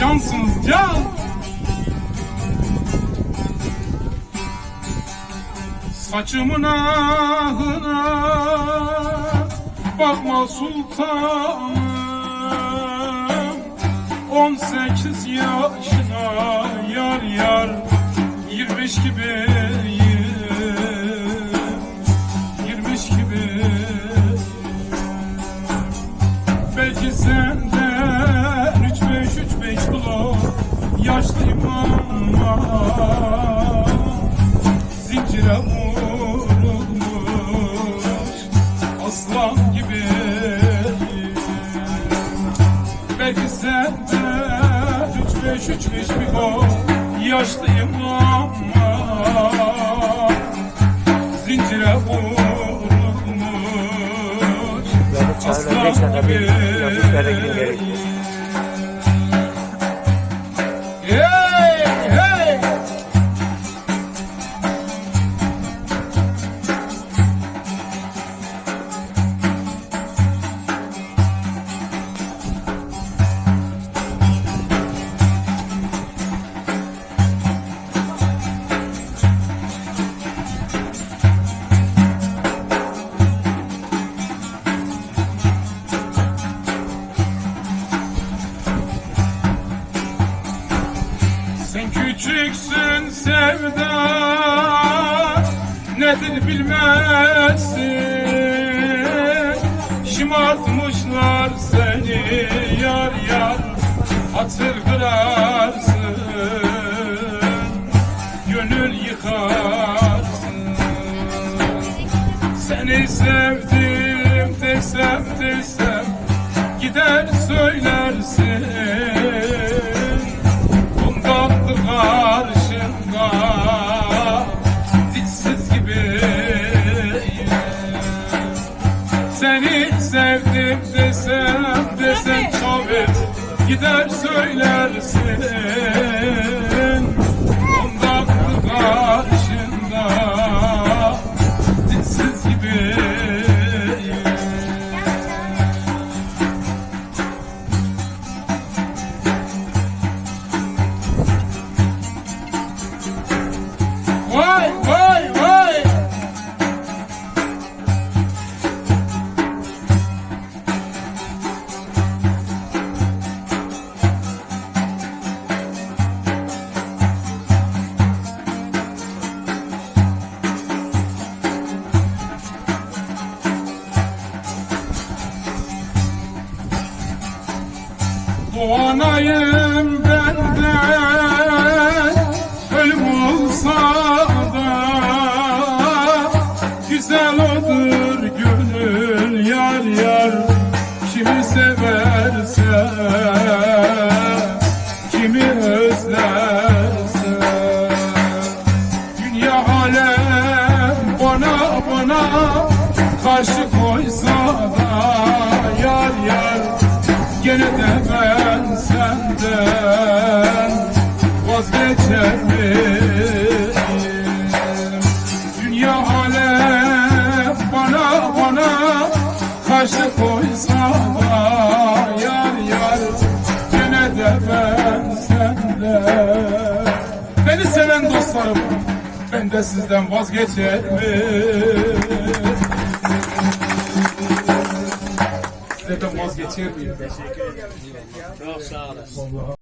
cansınız can. Saçımın ahına bakma sultanım 18 yaşına yar yar 25 gibiyim 25 gibi Belki senden Senden üç beş üç beş kilo yaşlıyım ama zincire vurulmuş Çağrı'nın beş küçüksün sevda. Nedir bilmezsin? Şımartmışlar seni yar yar. Hatır kırarsın Gönül yıkarsın. Seni sevdim desem desem Gider söylersin Gider söylersin Doğanayım benden Ölüm olsa da Güzel odur gönül yar yar. Kimi severse Kimi özlerse. Dünya alem bana bana Karşı koysa da yar yar de ben senden vazgeçer? Dünya alem bana bana karşı koysa yar yar Gene de senden Beni seven dostlarım ben de sizden vazgeçer miyim? Sizden vazgeçer miyim? Çok sağ olasın.